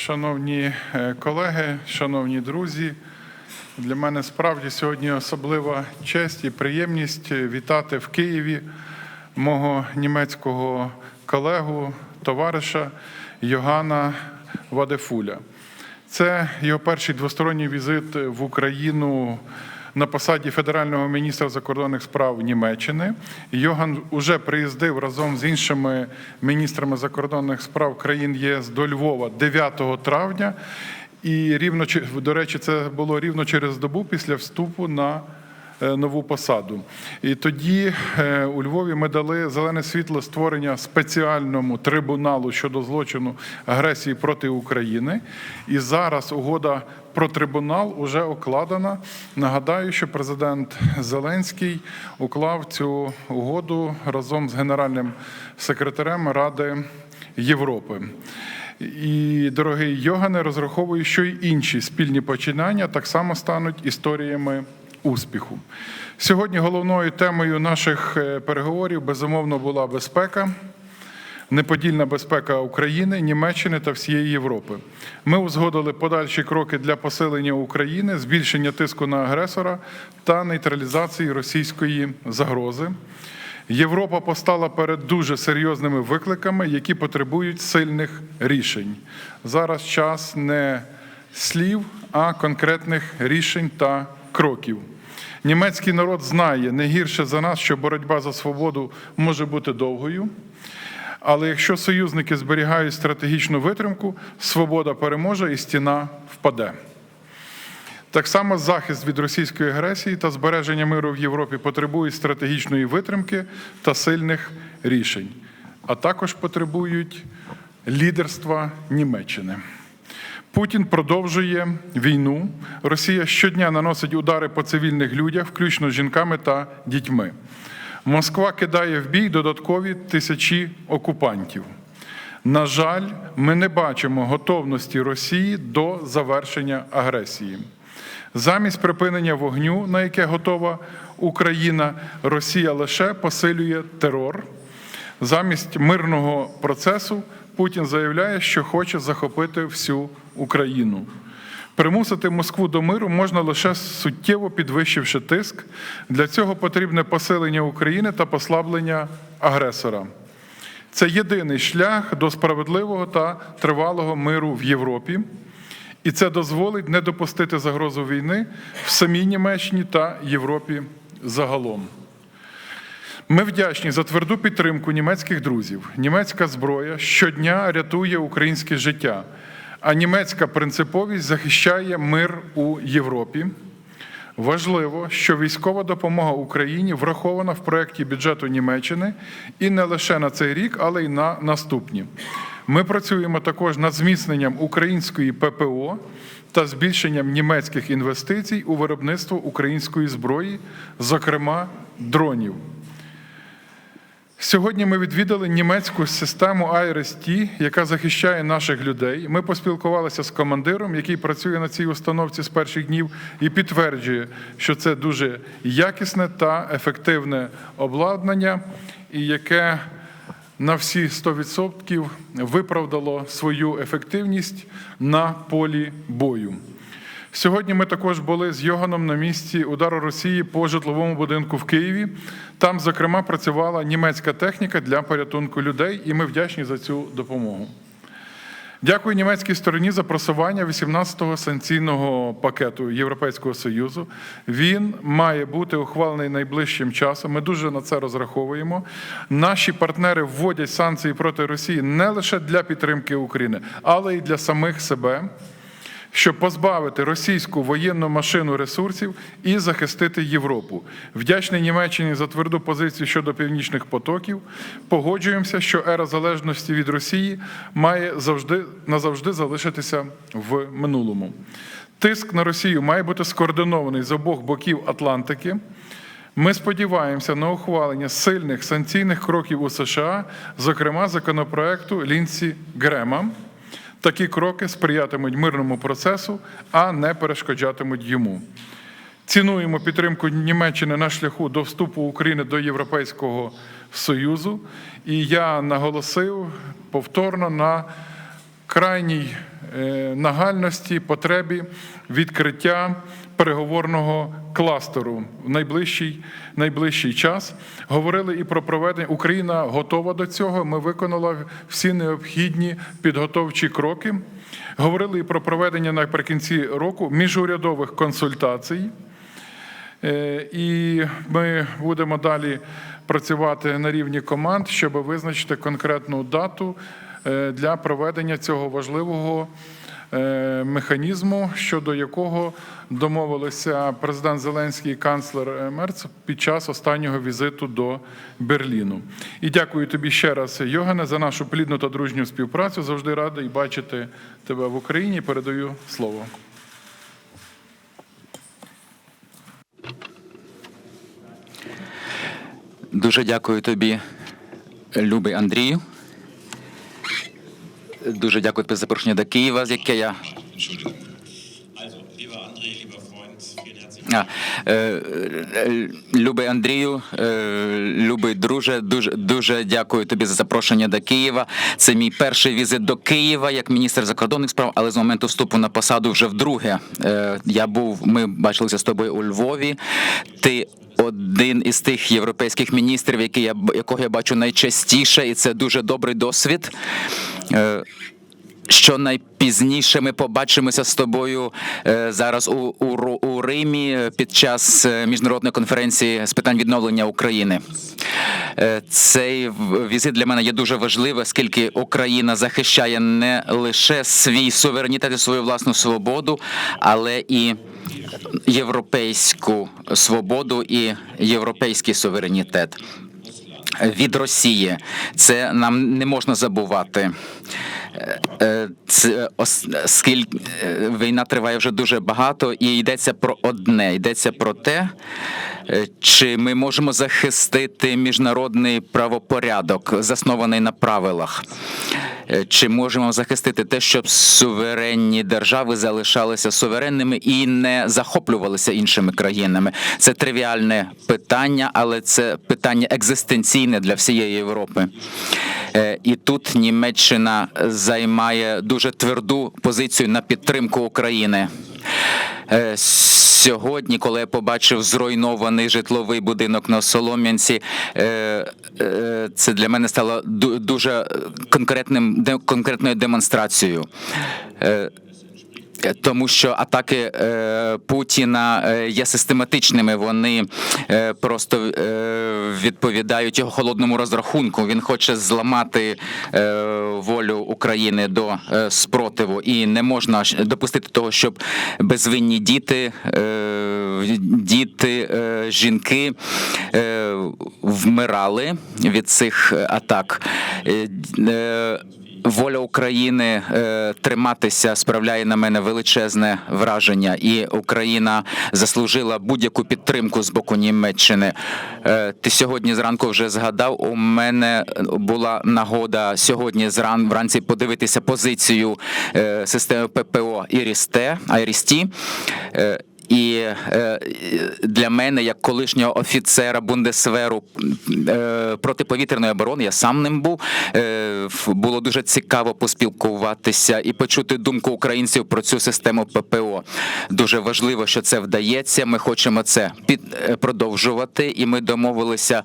шановні е, колеги, шановні друзі. Для мене справді сьогодні особлива честь і приємність вітати в Києві мого німецького колегу, товариша Йогана Вадефуля. Це його перший двосторонній візит в Україну на посаді федерального міністра закордонних справ Німеччини. Йоган уже приїздив разом з іншими міністрами закордонних справ країн ЄС до Львова 9 травня. І рівно до речі, це було рівно через добу після вступу на е, нову посаду. І тоді е, у Львові ми дали зелене світло створення спеціальному трибуналу щодо злочину агресії проти України. І зараз угода про трибунал уже укладена. Нагадаю, що президент Зеленський уклав цю угоду разом з генеральним секретарем Ради Європи. І, дорогий Йогане, розраховую, що й інші спільні починання так само стануть історіями успіху. Сьогодні головною темою наших е, переговорів безумовно була безпека. Неподільна безпека України, Німеччини та всієї Європи. Ми узгодили подальші кроки для посилення України, збільшення тиску на агресора та нейтралізації російської загрози. Європа постала перед дуже серйозними викликами, які потребують сильних рішень. Зараз час не слів, а конкретних рішень та кроків. Німецький народ знає не гірше за нас, що боротьба за свободу може бути довгою. Але якщо союзники зберігають стратегічну витримку, свобода переможе і стіна впаде. Так само захист від російської агресії та збереження миру в Європі потребують стратегічної витримки та сильних рішень, а також потребують лідерства Німеччини. Путін продовжує війну. Росія щодня наносить удари по цивільних людях, включно з жінками та дітьми. Москва кидає в бій додаткові тисячі окупантів. На жаль, ми не бачимо готовності Росії до завершення агресії. Замість припинення вогню, на яке готова Україна, Росія лише посилює терор. Замість мирного процесу Путін заявляє, що хоче захопити всю Україну. Примусити Москву до миру можна лише суттєво підвищивши тиск. Для цього потрібне посилення України та послаблення агресора. Це єдиний шлях до справедливого та тривалого миру в Європі. І це дозволить не допустити загрозу війни в самій Німеччині та Європі загалом. Ми вдячні за тверду підтримку німецьких друзів. Німецька зброя щодня рятує українське життя, а німецька принциповість захищає мир у Європі. Важливо, що військова допомога Україні врахована в проєкті бюджету Німеччини і не лише на цей рік, але й на наступні. Ми працюємо також над зміцненням української ППО та збільшенням німецьких інвестицій у виробництво української зброї, зокрема дронів. Сьогодні ми відвідали німецьку систему IRST, яка захищає наших людей. Ми поспілкувалися з командиром, який працює на цій установці з перших днів, і підтверджує, що це дуже якісне та ефективне обладнання, і яке на всі 100% виправдало свою ефективність на полі бою. Сьогодні ми також були з Йоганом на місці удару Росії по житловому будинку в Києві. Там, зокрема, працювала німецька техніка для порятунку людей, і ми вдячні за цю допомогу. Дякую німецькій стороні за просування 18-го санкційного пакету Європейського Союзу. Він має бути ухвалений найближчим часом. Ми дуже на це розраховуємо. Наші партнери вводять санкції проти Росії не лише для підтримки України, але й для самих себе щоб позбавити російську воєнну машину ресурсів і захистити Європу. Вдячний Німеччині за тверду позицію щодо північних потоків. Погоджуємося, що ера залежності від Росії має завжди назавжди залишитися в минулому. Тиск на Росію має бути скоординований з обох боків Атлантики. Ми сподіваємося на ухвалення сильних санкційних кроків у США, зокрема законопроекту Лінсі Грема. Такі кроки сприятимуть мирному процесу, а не перешкоджатимуть йому. Цінуємо підтримку Німеччини на шляху до вступу України до Європейського Союзу. І я наголосив повторно на крайній е, нагальності потребі відкриття переговорного кластеру в найближчий, найближчий час. Говорили і про проведення. Україна готова до цього. Ми виконали всі необхідні підготовчі кроки. Говорили і про проведення наприкінці року міжурядових консультацій. Е, І ми будемо далі працювати на рівні команд, щоб визначити конкретну дату е, для проведення цього важливого е, механізму, щодо якого домовилися президент Зеленський і канцлер Мерц під час останнього візиту до Берліну. І дякую тобі ще раз, Йогане, за нашу плідну та дружню співпрацю. Завжди радий бачити тебе в Україні. Передаю слово. Дуже дякую тобі, любий Андрію. Дуже дякую тобі за запрошення до Києва, з яке я. Любий Андрію, е, любий друже, дуже дуже дякую тобі за запрошення до Києва. Це мій перший візит до Києва як міністр закордонних справ, але з моменту вступу на посаду вже вдруге. Е, я був, ми бачилися з тобою у Львові. Ти один із тих європейських міністрів, який я якого я бачу найчастіше, і це дуже добрий досвід. Що найпізніше ми побачимося з тобою е, зараз у, у, у Римі е, під час е, міжнародної конференції з питань відновлення України. Цей візит для мене є дуже важливий, оскільки Україна захищає не лише свій суверенітет і свою власну свободу, але і європейську свободу і європейський суверенітет від Росії. Це нам не можна забувати. Е, е, Це оскільки е, війна триває вже дуже багато, і йдеться про одне: йдеться про те, чи ми можемо захистити міжнародний правопорядок, заснований на правилах. Е, Чи можемо захистити те, щоб суверенні держави залишалися суверенними і не захоплювалися іншими країнами? Це тривіальне питання, але це питання екзистенційне для всієї Європи. Е, І тут Німеччина займає дуже тверду позицію на підтримку України. Е, Сьогодні, коли я побачив зруйнований житловий будинок на Солом'янці, е, е, це для мене стало ду- дуже конкретним конкретною демонстрацією. Е, тому що атаки е, Путіна е, є систематичними. Вони просто відповідають його холодному розрахунку. Він хоче зламати волю України до спротиву, і не можна допустити того, щоб безвинні діти, діти, жінки вмирали від цих атак. Воля України е, триматися справляє на мене величезне враження, і Україна заслужила будь-яку підтримку з боку Німеччини. Е, ти сьогодні зранку вже згадав. У мене була нагода сьогодні зран вранці подивитися позицію е, системи ППО Ірісте Айрісті. І е, для мене, як колишнього офіцера Бундесверу е, протиповітряної оборони, я сам ним був. Е, було дуже цікаво поспілкуватися і почути думку українців про цю систему ППО. Дуже важливо, що це вдається. Ми хочемо це під продовжувати, і ми домовилися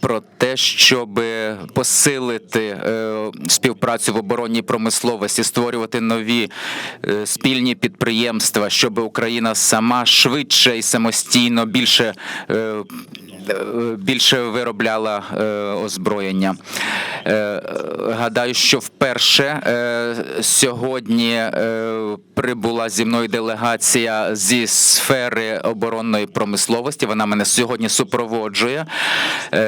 про те, щоб посилити співпрацю в оборонній промисловості, створювати нові спільні підприємства, щоб Україна сама швидше і самостійно більше. е, е, Більше виробляла е, озброєння. Е, гадаю, що вперше е, сьогодні е, прибула зі мною делегація зі сфери оборонної промисловості. Вона мене сьогодні супроводжує.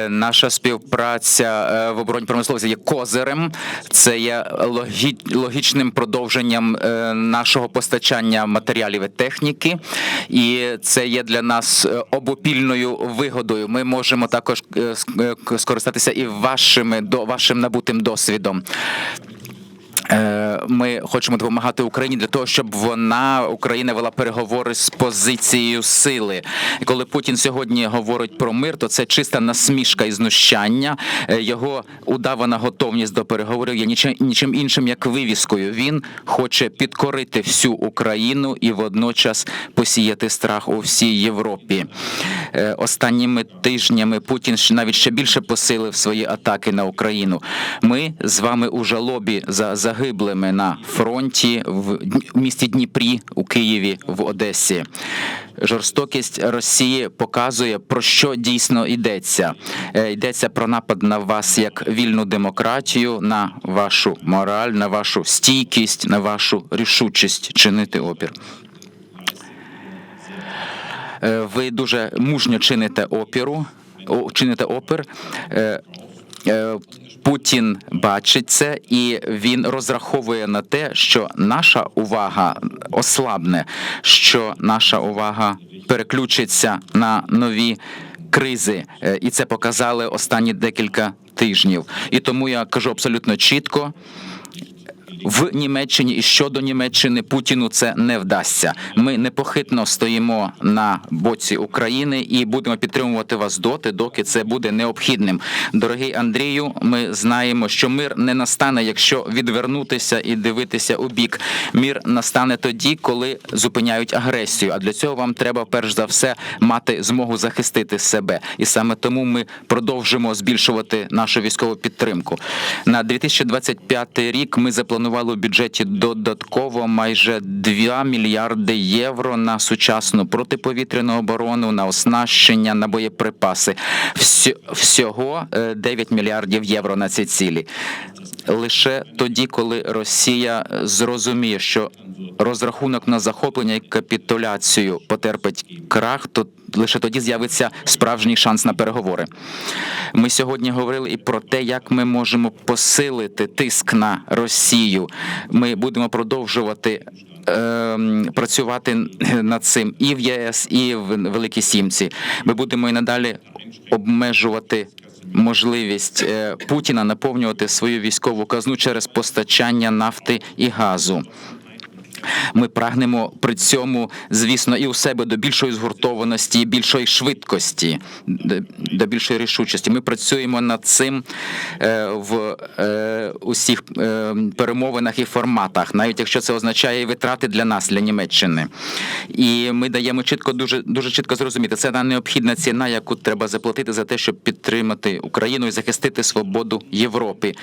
Наша співпраця в оборонній промисловості є козирем. Це є логічним продовженням нашого постачання матеріалів і техніки, і це є для нас обопільною вигодою. Ми можемо також ск- скористатися і вашими до вашим набутим досвідом. Е, ми хочемо допомагати Україні для того, щоб вона Україна вела переговори з позицією сили. І коли Путін сьогодні говорить про мир, то це чиста насмішка і знущання. Е, Його удавана готовність до переговорів є нічим, нічим іншим як вивіскою. Він хоче підкорити всю Україну і водночас посіяти страх у всій Європі. Е, Останніми тижнями Путін навіть ще більше посилив свої атаки на Україну. Ми з вами у жалобі за загиблими на фронті в місті Дніпрі, у Києві, в Одесі. Жорстокість Росії показує про що дійсно йдеться. Е, Йдеться про напад на вас як вільну демократію, на вашу мораль, на вашу стійкість, на вашу рішучість чинити опір. Е, Ви дуже мужньо чините опіру, чините опір. Е, Путін бачить це, і він розраховує на те, що наша увага ослабне, що наша увага переключиться на нові кризи, Е, і це показали останні декілька тижнів. І тому я кажу абсолютно чітко. В Німеччині і щодо Німеччини Путіну це не вдасться. Ми непохитно стоїмо на боці України і будемо підтримувати вас доти, доки це буде необхідним. Дорогий Андрію, ми знаємо, що мир не настане, якщо відвернутися і дивитися у бік. Мір настане тоді, коли зупиняють агресію. А для цього вам треба перш за все мати змогу захистити себе. І саме тому ми продовжимо збільшувати нашу військову підтримку. На 2025 рік ми запланували у бюджеті додатково майже 2 мільярди євро на сучасну протиповітряну оборону, на оснащення, на боєприпаси. Всього е, 9 мільярдів євро на ці цілі. Лише тоді, коли Росія зрозуміє, що розрахунок на захоплення і капітуляцію потерпить крах, то лише тоді з'явиться справжній шанс на переговори. Ми сьогодні говорили і про те, як ми можемо посилити тиск на Росію. Ми будемо продовжувати. ем, Працювати над цим і в ЄС, і в Великій Сімці. Ми будемо і надалі обмежувати можливість е, Путіна наповнювати свою військову казну через постачання нафти і газу. Ми прагнемо при цьому, звісно, і у себе до більшої згуртованості, більшої швидкості, до- більшої рішучості. Ми працюємо над цим е, в е, усіх е, перемовинах і форматах, навіть якщо це означає витрати для нас, для Німеччини. І ми даємо чітко, дуже дуже чітко зрозуміти. Це та необхідна ціна, яку треба заплатити за те, щоб підтримати Україну і захистити свободу Європи.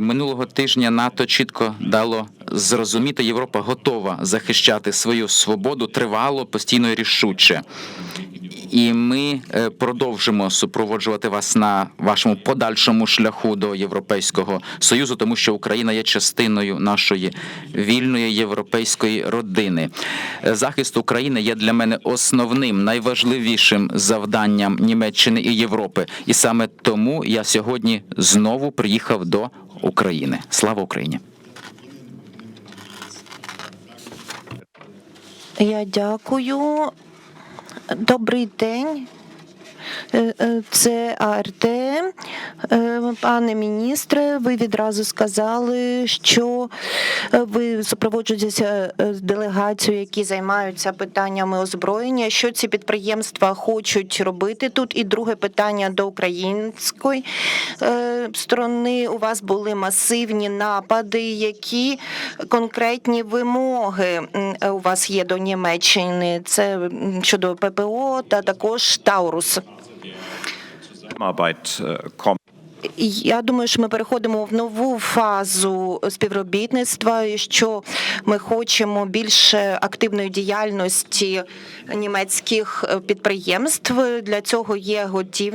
Минулого тижня НАТО чітко дало зрозуміти, Європа готова захищати свою свободу тривало, постійно і рішуче. І ми е, продовжимо супроводжувати вас на вашому подальшому шляху до Європейського союзу, тому що Україна є частиною нашої вільної європейської родини. Е, Захист України є для мене основним, найважливішим завданням Німеччини і Європи. І саме тому я сьогодні знову приїхав до України. Слава Україні! Я дякую. Добрий день. Е, е, Це АРТ. Е, Пане міністре, ви відразу сказали, що ви супроводжуєтеся делегацією, які займаються питаннями озброєння. Що ці підприємства хочуть робити тут? І друге питання до української сторони. У вас були масивні напади. Які конкретні вимоги у вас є до Німеччини? Це щодо ППО та також Таурус. Zusammenarbeit äh. Я думаю, що ми переходимо в нову фазу співробітництва, і що ми хочемо більше активної діяльності німецьких е, підприємств. Для цього є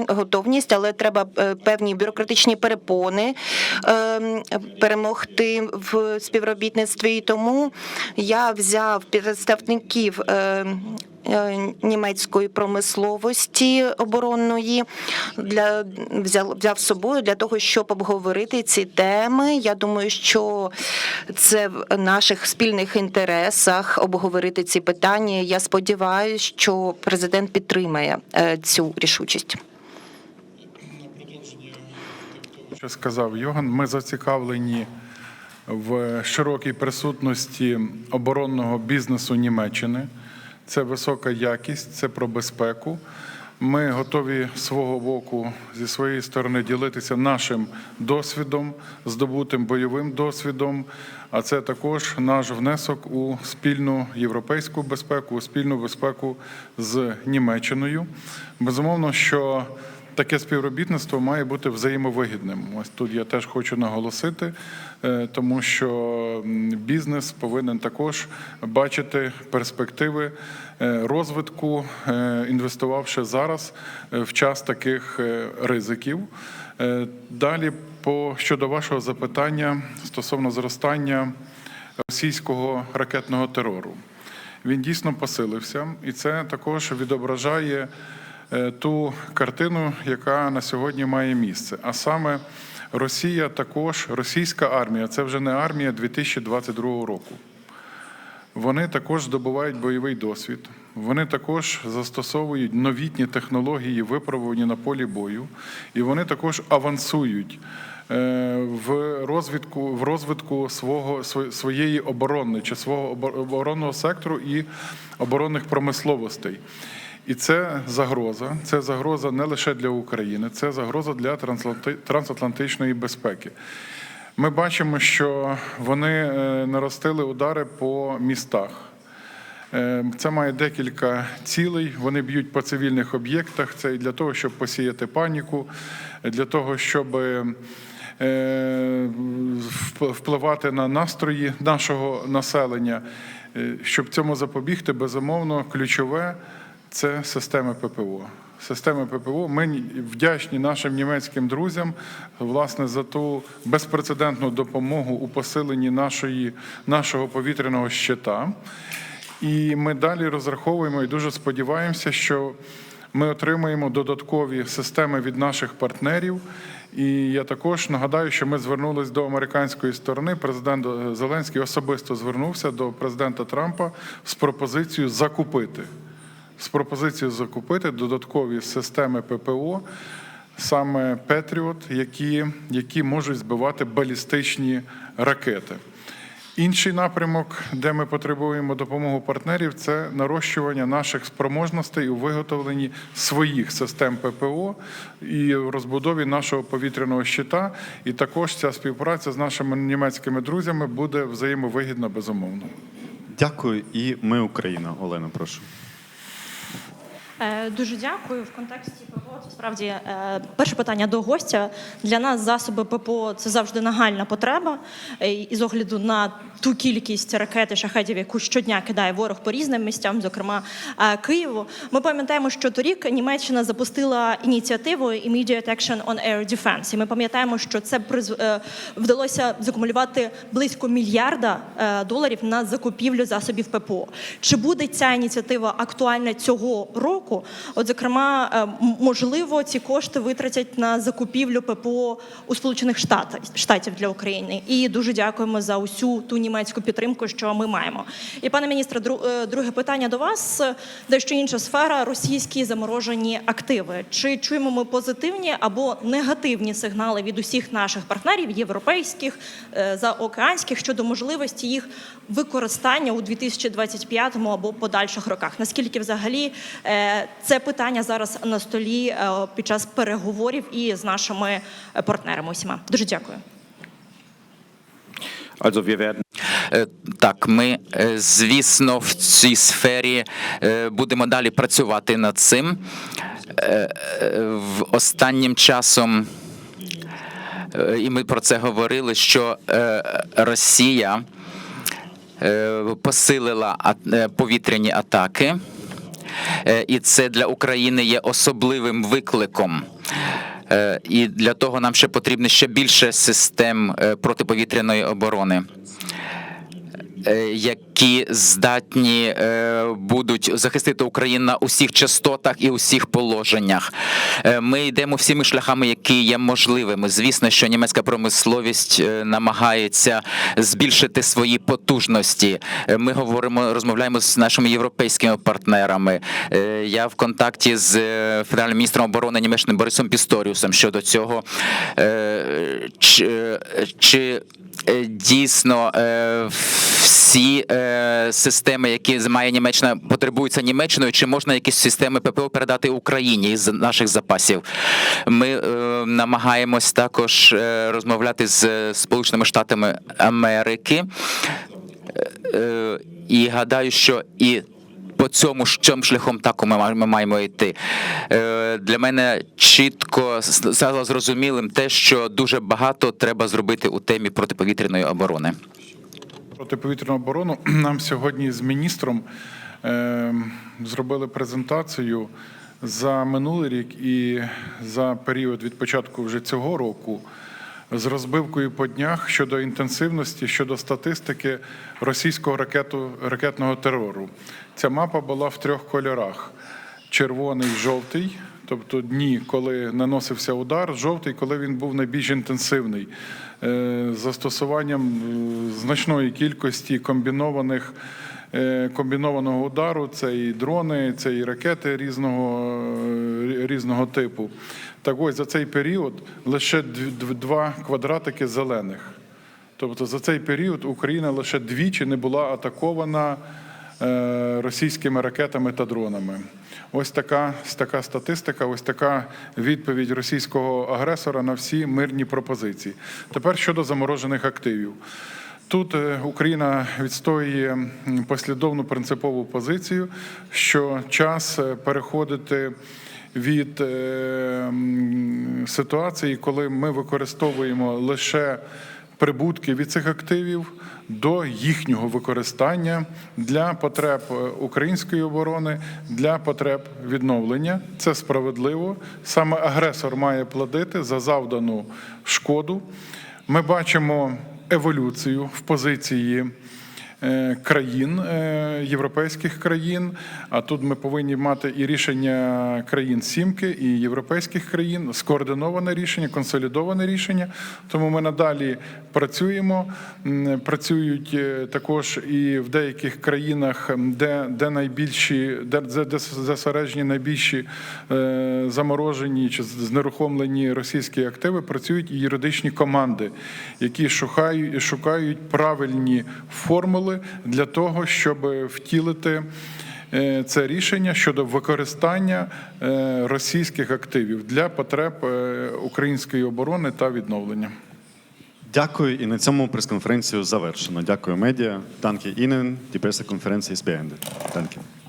готовність, але треба е, певні бюрократичні перепони ем, перемогти в співробітництві. І тому я взяв представників. Е, Німецької промисловості оборонної для взяв, взяв з собою для того, щоб обговорити ці теми. Я думаю, що це в наших спільних інтересах обговорити ці питання. Я сподіваюся, що президент підтримає е, цю рішучість. Що сказав Йоган, ми зацікавлені в широкій присутності оборонного бізнесу Німеччини. Це висока якість, це про безпеку. Ми готові свого боку зі своєї сторони ділитися нашим досвідом, здобутим бойовим досвідом. А це також наш внесок у спільну європейську безпеку, у спільну безпеку з Німеччиною. Безумовно, що таке співробітництво має бути взаємовигідним. Ось тут я теж хочу наголосити, е, тому що бізнес повинен також бачити перспективи е, розвитку, е, інвестувавши зараз в час таких ризиків. Далі, по щодо вашого запитання стосовно зростання російського ракетного терору. Він дійсно посилився, і це також відображає ту картину, яка на сьогодні має місце. А саме Росія також, російська армія, це вже не армія 2022 року. Вони також здобувають бойовий досвід. Вони також застосовують новітні технології, випробувані на полі бою, і вони також авансують е, в розвитку, в розвитку свого сво- своєї оборони чи свого оборонного сектору і оборонних промисловостей. І це загроза. Це загроза не лише для України, це загроза для трансатланти- трансатлантичної безпеки. Ми бачимо, що вони е, наростили удари по містах. Е, Це має декілька цілей. Вони б'ють по цивільних об'єктах. Це і для того, щоб посіяти паніку, для того, щоб е, впливати на настрої нашого населення. Щоб цьому запобігти, безумовно, ключове це системи ППО. Системи ППО. Ми вдячні нашим німецьким друзям власне за ту безпрецедентну допомогу у посиленні нашої, нашого повітряного щита. І ми далі розраховуємо і дуже сподіваємося, що ми отримаємо додаткові системи від наших партнерів. І я також нагадаю, що ми звернулись до американської сторони. Президент Зеленський особисто звернувся до президента Трампа з пропозицією закупити з пропозицією закупити додаткові системи ППО, саме Петріот, які, які можуть збивати балістичні ракети. Інший напрямок, де ми потребуємо допомогу партнерів, це нарощування наших спроможностей у виготовленні своїх систем ППО і розбудові нашого повітряного щита. І також ця співпраця з нашими німецькими друзями буде взаємовигідна безумовно. Дякую, і ми Україна. Олена, прошу. Е, Дуже дякую. В контексті ППО це справді е, перше питання до гостя. Для нас засоби ППО це завжди нагальна потреба. Е, І з огляду на ту кількість ракет і шахетів, яку щодня кидає ворог по різним місцям, зокрема Києву. Ми пам'ятаємо, що торік Німеччина запустила ініціативу Immediate Action on Air Defense. І ми пам'ятаємо, що це вдалося закумулювати близько мільярда доларів на закупівлю засобів ППО. Чи буде ця ініціатива актуальна цього року? От, зокрема, е, можливо, ці кошти витратять на закупівлю ППО у Сполучених Штатах Штатів для України. І дуже дякуємо за усю ту німецьку підтримку, що ми маємо. І пане міністре, е, друге питання до вас. Дещо інша сфера російські заморожені активи. Чи чуємо ми позитивні або негативні сигнали від усіх наших партнерів, європейських, е, заокеанських щодо можливості їх використання у 2025 або подальших роках? Наскільки взагалі це питання зараз на столі е, під час переговорів і з нашими е, партнерами усіма? Дуже дякую. Also wir werden Е, Так, ми, звісно, в цій сфері будемо далі працювати над цим. В останнім часом, і ми про це говорили, що Росія посилила а- повітряні атаки. Е, І це для України є особливим викликом. Е, І для того нам ще потрібно ще більше систем е, протиповітряної оборони. Е, які здатні е, будуть захистити Україну на усіх частотах і усіх положеннях. Е, Ми йдемо всіми шляхами, які є можливими. Звісно, що німецька промисловість намагається збільшити свої потужності. Ми говоримо, розмовляємо з нашими європейськими партнерами. Я в контакті з федеральним міністром оборони Німеччини Борисом Пісторіусом щодо цього. Чи, чи дійсно всі е, системи, які має Німеччина, потребуються Німеччиною, чи можна якісь системи ППО передати Україні із наших запасів? Ми е, намагаємось також е, розмовляти з е, Сполученими Штатами Америки. Е, і гадаю, що і по цьому цьому шляхом так ми, ми маємо йти. Е, для мене чітко стало зрозумілим те, що дуже багато треба зробити у темі протиповітряної оборони. Протиповітряну оборону нам сьогодні з міністром е, зробили презентацію за минулий рік і за період від початку вже цього року з розбивкою по днях щодо інтенсивності, щодо статистики російського ракету, ракетного терору. Ця мапа була в трьох кольорах: червоний, жовтий. Тобто дні, коли наносився удар, жовтий, коли він був найбільш інтенсивний, е, застосуванням е, значної кількості комбінованих е, комбінованого удару. Це і дрони, це і ракети різного, різного типу. Так ось за цей період лише дв- дв- два квадратики зелених. Тобто за цей період Україна лише двічі не була атакована російськими ракетами та дронами. Ось така, така статистика, ось така відповідь російського агресора на всі мирні пропозиції. Tепер щодо заморожених активів. Тут е, Україна відстоює послідовну принципову позицію, що час е, переходити від е, ситуації, коли ми використовуємо лише прибутки від цих активів до їхнього використання для потреб е, української оборони, для потреб відновлення. Це справедливо. Саме агресор має платити за завдану шкоду. Ми бачимо еволюцію в позиції країн, е, європейських країн. А тут ми повинні мати і рішення країн Сімки, і європейських країн, скоординоване рішення, консолідоване рішення. Тому ми надалі працюємо. Працюють е, також і в деяких країнах, де, де найбільші, де, де, зосереджені найбільші е, заморожені чи знерухомлені російські активи, працюють і юридичні команди, які шукають, шукають правильні формули для того, щоб втілити. е, Це рішення щодо використання е, російських активів для потреб е, української оборони та відновлення. Дякую. І на цьому прес-конференцію завершено. Дякую, медіа. Danke Ihnen. Die Pressekonferenz ist beendet. Danke.